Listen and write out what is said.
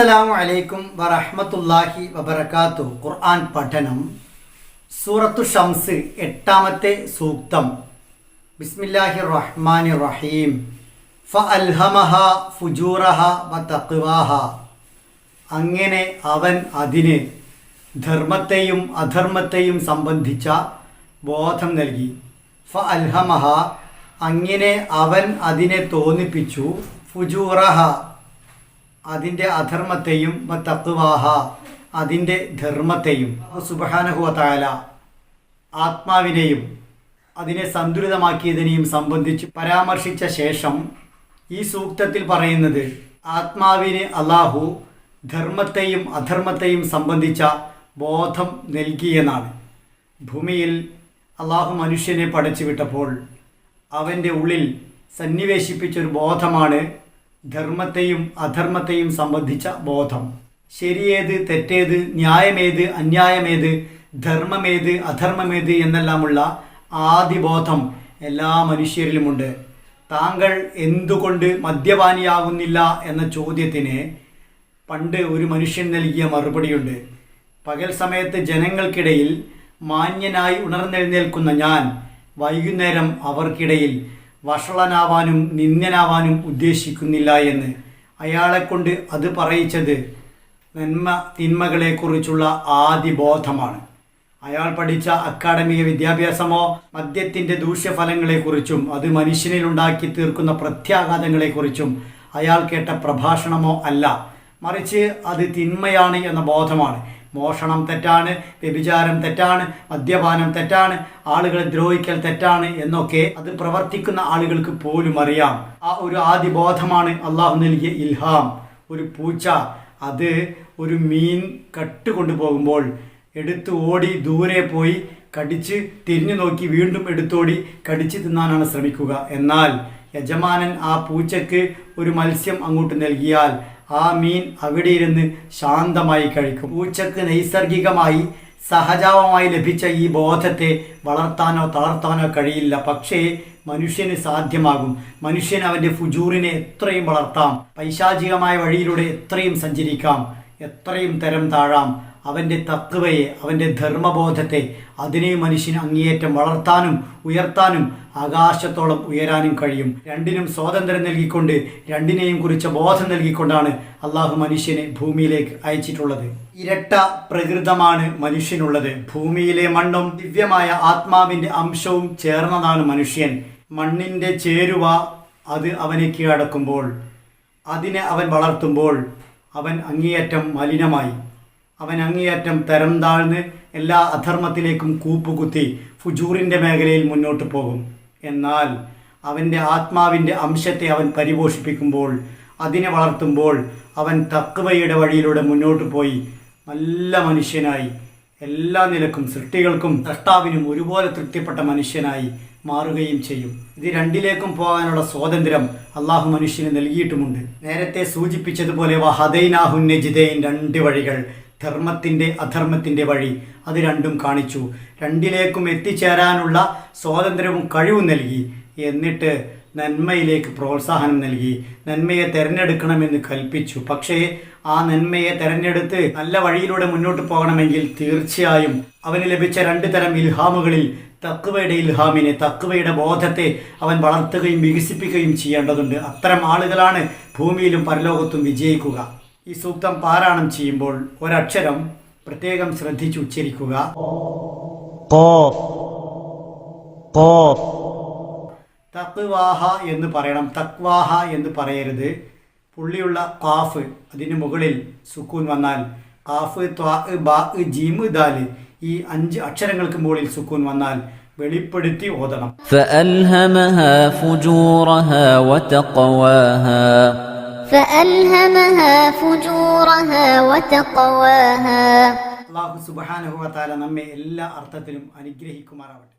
അസ്സലാമു അലൈക്കും വറഹമത്തല്ലാഹി വബർക്കാത്തു ഖുർആൻ പഠനം സൂറത്തു ഷംസ് എട്ടാമത്തെ സൂക്തം. ബിസ്മില്ലാഹി റഹ്മാനിർ റഹീം ഫ അൽഹമഹ ഫുജൂറഹ വ തക്വാഹ അങ്ങനെ അവൻ അതിന് ധർമ്മത്തെയും അധർമ്മത്തെയും സംബന്ധിച്ച ബോധം നൽകി. ഫ അൽഹമഹ അങ്ങനെ അവൻ അതിനെ തോന്നിപ്പിച്ചു. ഫുജൂറഹ അതിന്റെ അധർമ്മത്തെയും തത്വവാഹ അതിന്റെ ധർമ്മത്തെയും. സുബഹാനഹുവതാല ആത്മാവിനെയും അതിനെ സന്തുലിതമാക്കിയതിനെയും സംബന്ധിച്ച് പരാമർശിച്ച ശേഷം ഈ സൂക്തത്തിൽ പറയുന്നത് ആത്മാവിന് അള്ളാഹു ധർമ്മത്തെയും അധർമ്മത്തെയും സംബന്ധിച്ച ബോധം നൽകിയെന്നാണ്. ഭൂമിയിൽ അള്ളാഹു മനുഷ്യനെ പടച്ചുവിട്ടപ്പോൾ അവന്റെ ഉള്ളിൽ സന്നിവേശിപ്പിച്ചൊരു ബോധമാണ് ധർമ്മത്തെയും അധർമ്മത്തെയും സംബന്ധിച്ച ബോധം. ശരിയേത് തെറ്റേത് ന്യായമേത് അന്യായമേത് ധർമ്മമേത് അധർമ്മമേത് എന്നെല്ലാമുള്ള ആദിബോധം എല്ലാ മനുഷ്യരിലുമുണ്ട്. താങ്കൾ എന്തുകൊണ്ട് മദ്യപാനിയാകുന്നില്ല എന്ന ചോദ്യത്തിന് പണ്ട് ഒരു മനുഷ്യൻ നൽകിയ മറുപടിയുണ്ട്. പകൽ സമയത്ത് ജനങ്ങൾക്കിടയിൽ മാന്യനായി ഉണർന്നെഴുന്നേൽക്കുന്ന ഞാൻ വൈകുന്നേരം അവർക്കിടയിൽ വഷളനാവാനും നിന്ദനാവാനും ഉദ്ദേശിക്കുന്നില്ല എന്ന് അയാളെക്കൊണ്ട് അത് പറയിച്ചത് നന്മ തിന്മകളെക്കുറിച്ചുള്ള ആദിബോധമാണ് അയാൾ പഠിച്ച അക്കാഡമിക വിദ്യാഭ്യാസമോ മദ്യത്തിന്റെ ദൂഷ്യഫലങ്ങളെക്കുറിച്ചും അത് മനുഷ്യനിലുണ്ടാക്കി തീർക്കുന്ന പ്രത്യാഘാതങ്ങളെക്കുറിച്ചും അയാൾ കേട്ട പ്രഭാഷണമോ അല്ല. മറിച്ച് അത് തിന്മയാണ് എന്ന ബോധമാണ്. മോഷണം തെറ്റാണ് വ്യഭിചാരം തെറ്റാണ് മദ്യപാനം തെറ്റാണ് ആളുകളെ ദ്രോഹിക്കൽ തെറ്റാണ് എന്നൊക്കെ അത് പ്രവർത്തിക്കുന്ന ആളുകൾക്ക് പോലും അറിയാം. ആ ഒരു ആദിബോധമാണ് അള്ളാഹു നൽകിയ ഇൽഹാം. ഒരു പൂച്ച അത് ഒരു മീൻ കട്ട് കൊണ്ടുപോകുമ്പോൾ എടുത്ത് ഓടി ദൂരെ പോയി കടിച്ച് തിരിഞ്ഞു നോക്കി വീണ്ടും എടുത്തോടി കടിച്ച് തിന്നാനാണ് ശ്രമിക്കുക. എന്നാൽ യജമാനൻ ആ പൂച്ചയ്ക്ക് ഒരു മത്സ്യം അങ്ങോട്ട് നൽകിയാൽ ആ മീൻ അവിടെ ഇരുന്ന് ശാന്തമായി കഴിക്കും. പൂച്ചക്ക് നൈസർഗികമായി സഹജാവമായി ലഭിച്ച ഈ ബോധത്തെ വളർത്താനോ തളർത്താനോ കഴിയില്ല. പക്ഷേ മനുഷ്യന് സാധ്യമാകും. മനുഷ്യൻ അവന്റെ ഫുജൂറിനെ എത്രയും വളർത്താം. പൈശാചികമായ വഴിയിലൂടെ എത്രയും സഞ്ചരിക്കാം. എത്രയും തരം താഴാം. അവന്റെ തത്വയെ അവന്റെ ധർമ്മബോധത്തെ അതിനെ മനുഷ്യന് അങ്ങേയറ്റം വളർത്താനും ഉയർത്താനും ആകാശത്തോളം ഉയരാനും കഴിയും. രണ്ടിനും സ്വാതന്ത്ര്യം നൽകിക്കൊണ്ട് രണ്ടിനെയും കുറിച്ച ബോധം നൽകിക്കൊണ്ടാണ് അള്ളാഹു മനുഷ്യനെ ഭൂമിയിലേക്ക് അയച്ചിട്ടുള്ളത്. ഇരട്ട പ്രകൃതമാണ് മനുഷ്യനുള്ളത്. ഭൂമിയിലെ മണ്ണും ദിവ്യമായ ആത്മാവിന്റെ അംശവും ചേർന്നതാണ് മനുഷ്യൻ. മണ്ണിന്റെ ചേരുവ അത് അവനെ കീഴടക്കുമ്പോൾ അതിനെ അവൻ വളർത്തുമ്പോൾ അവൻ അങ്ങേയറ്റം മലിനമായി. അവൻ അങ്ങേയറ്റം തരം താഴ്ന്ന് എല്ലാ അധർമ്മത്തിലേക്കും കൂപ്പുകുത്തി ഫുജൂറിന്റെ മേഖലയിൽ മുന്നോട്ട് പോകും. എന്നാൽ അവന്റെ ആത്മാവിന്റെ അംശത്തെ അവൻ പരിപോഷിപ്പിക്കുമ്പോൾ അതിനെ വളർത്തുമ്പോൾ അവൻ തക്വയുടെ വഴിയിലൂടെ മുന്നോട്ട് പോയി. നല്ല മനുഷ്യനായി. എല്ലാ നിലക്കും സൃഷ്ടികൾക്കും സൃഷ്ടാവിനും ഒരുപോലെ തൃപ്തിപ്പെട്ട മനുഷ്യനായി മാറുകയും ചെയ്യും. ഇത് രണ്ടിലേക്കും പോകാനുള്ള സ്വാതന്ത്ര്യം അള്ളാഹു മനുഷ്യന് നൽകിയിട്ടുമുണ്ട്. നേരത്തെ സൂചിപ്പിച്ചതുപോലെ വഹദൈനാഹുൻ നജിദൈൻ രണ്ട് വഴികൾ. ധർമ്മത്തിന്റെ അധർമ്മത്തിന്റെ വഴി അത് രണ്ടും കാണിച്ചു. രണ്ടിലേക്കും എത്തിച്ചേരാനുള്ള സ്വാതന്ത്ര്യവും കഴിവും നൽകി. എന്നിട്ട് നന്മയിലേക്ക് പ്രോത്സാഹനം നൽകി. നന്മയെ തിരഞ്ഞെടുക്കണമെന്ന് കൽപ്പിച്ചു. പക്ഷേ ആ നന്മയെ തിരഞ്ഞെടുത്ത് നല്ല വഴിയിലൂടെ മുന്നോട്ട് പോകണമെങ്കിൽ തീർച്ചയായും അവന് ലഭിച്ച രണ്ട് തരം ഇൽഹാമുകളിൽ തക്കുവയുടെ ഇൽഹാമിനെ തക്കുവയുടെ ബോധത്തെ അവൻ വളർത്തുകയും വികസിപ്പിക്കുകയും ചെയ്യേണ്ടതുണ്ട്. അത്തരം ആളുകളാണ് ഭൂമിയിലും പരലോകത്തും വിജയിക്കുക. ഈ സൂക്തം പാരായണം ചെയ്യുമ്പോൾ ഒരക്ഷരം പ്രത്യേകം ശ്രദ്ധിച്ച് ഉച്ചരിക്കുക. തക്വാഹ എന്ന് പറയണം. തക്വാഹ എന്ന് പറയരുത്. പുള്ളിയുള്ള കാഫ് അതിന് മുകളിൽ സുക്കൂൻ വന്നാൽ കാഫ് ത്വാ ബാ ജീമ് ദാൽ ഈ അഞ്ച് അക്ഷരങ്ങൾക്ക് മുകളിൽ സുക്കൂൻ വന്നാൽ വെളിപ്പെടുത്തി ഓതണം. فألهمها فجورها وتقواها അള്ളാഹു സുബാനുഭവത്താല നമ്മെ എല്ലാ അർത്ഥത്തിലും അനുഗ്രഹിക്കുമാറാവട്ടെ